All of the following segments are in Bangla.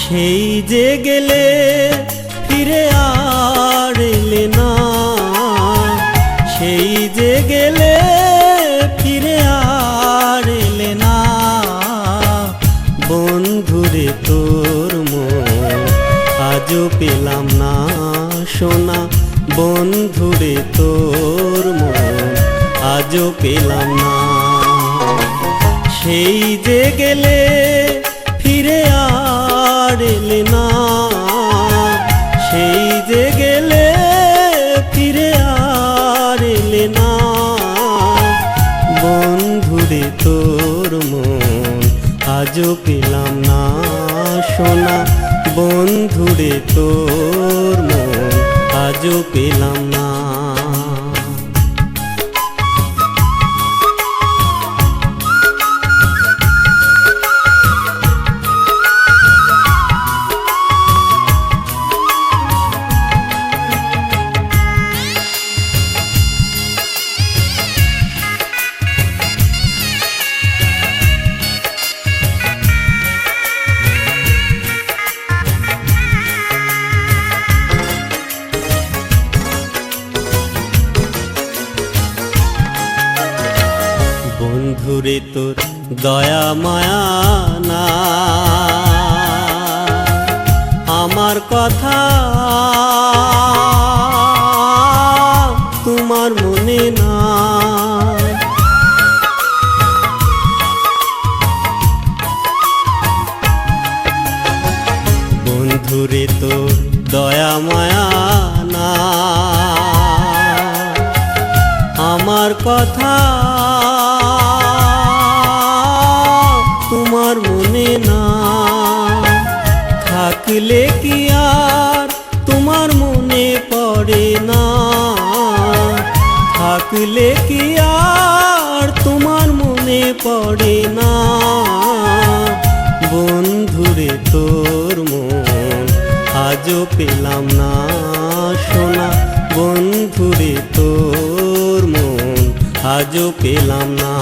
সেই যে গেলে আজও পেলাম না সোনা। বন্ধুরে তোর মন, আজও পেলাম না। সেই যে গেলে ফিরে আর এলে না। সেই যে গেলে ফিরে আর এলে না। বন্ধুরে তোর মন, আজও পেলাম না সোনা। বন্ধুরে তোর মন আজও পেলাম না। বন্ধুরে তোর দয়া, মায়া, না। আমার কথা তোমার মনে না। বন্ধুরে তোর দয়া, মায়া, না। আমার কথা থাকলে কি আর? তোমার মনে পড়ে না। থাকলে কি আর? তোমার মনে পড়ে না। বন্ধুরে, তোর মন আজও পেলাম না সোনা। বন্ধুরে, তোর মন আজও পেলাম না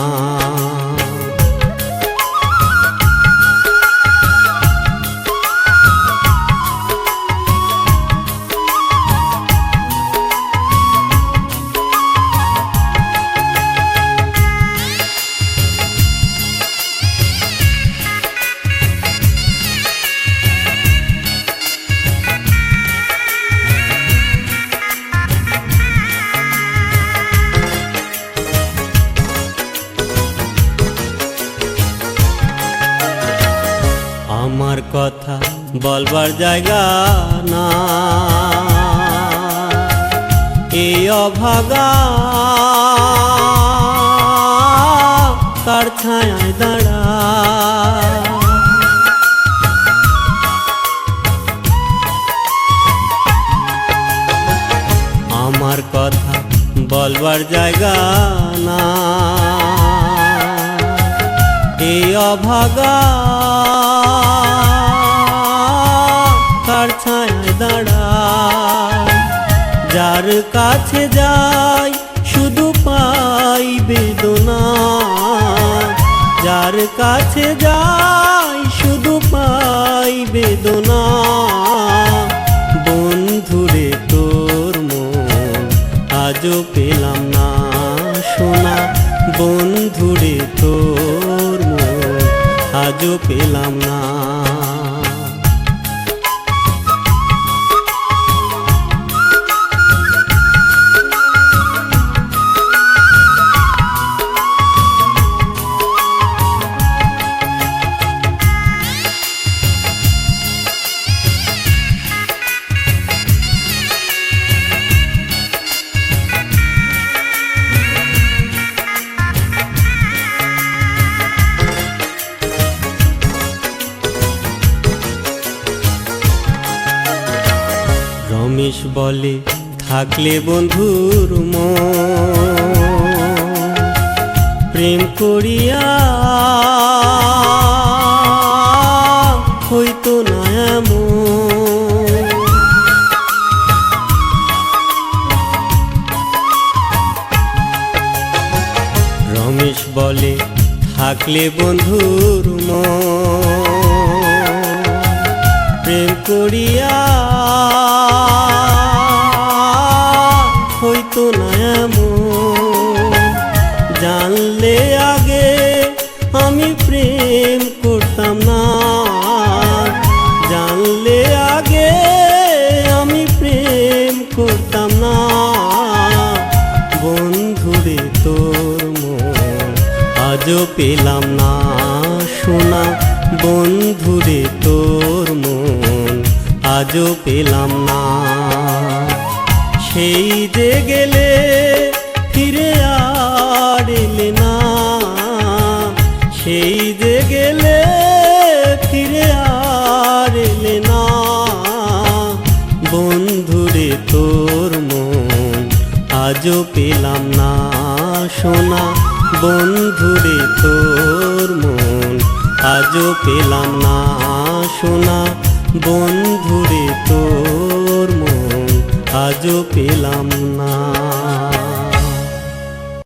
আমার কথা বলবার জায়গা না। এই অভাগা কার ছায় দাঁড়া। আমার কথা বলবার জায়গা না। এই অভাগা কার ছায় দাঁড়া যার কাছে যাই শুধু পাই বেদনা। যার কাছে যাই শুধু পাই বেদনা। বন্ধুরে তোর মন আজও পেলাম না সোনা বন্ধুরে তোর মন আজও পেলাম না রমেশ বলে থাকলে বন্ধুর প্রেম করিয়া হইতো না রমেশ বলে থাকলে বন্ধুর মন। করিয়া, হইতো না এমন। জানলে আগে আমি প্রেম করতাম না। জানলে আগে আমি প্রেম করতাম না। বন্ধুরে তোর মন আজও পেলাম না, শোনা। বন্ধুরে তোর মন আজও পেলাম না। সেই যে গেলে ফিরে আর এলে না। সেই যে গেলে ফিরে আর এলে না। বন্ধুরে, তোর মন আজও পেলাম না। সোনা, বন্ধুরে, তোর মন আজও পেলাম না। সোনা বন্ধুরে তোর মন আজও পেলাম না।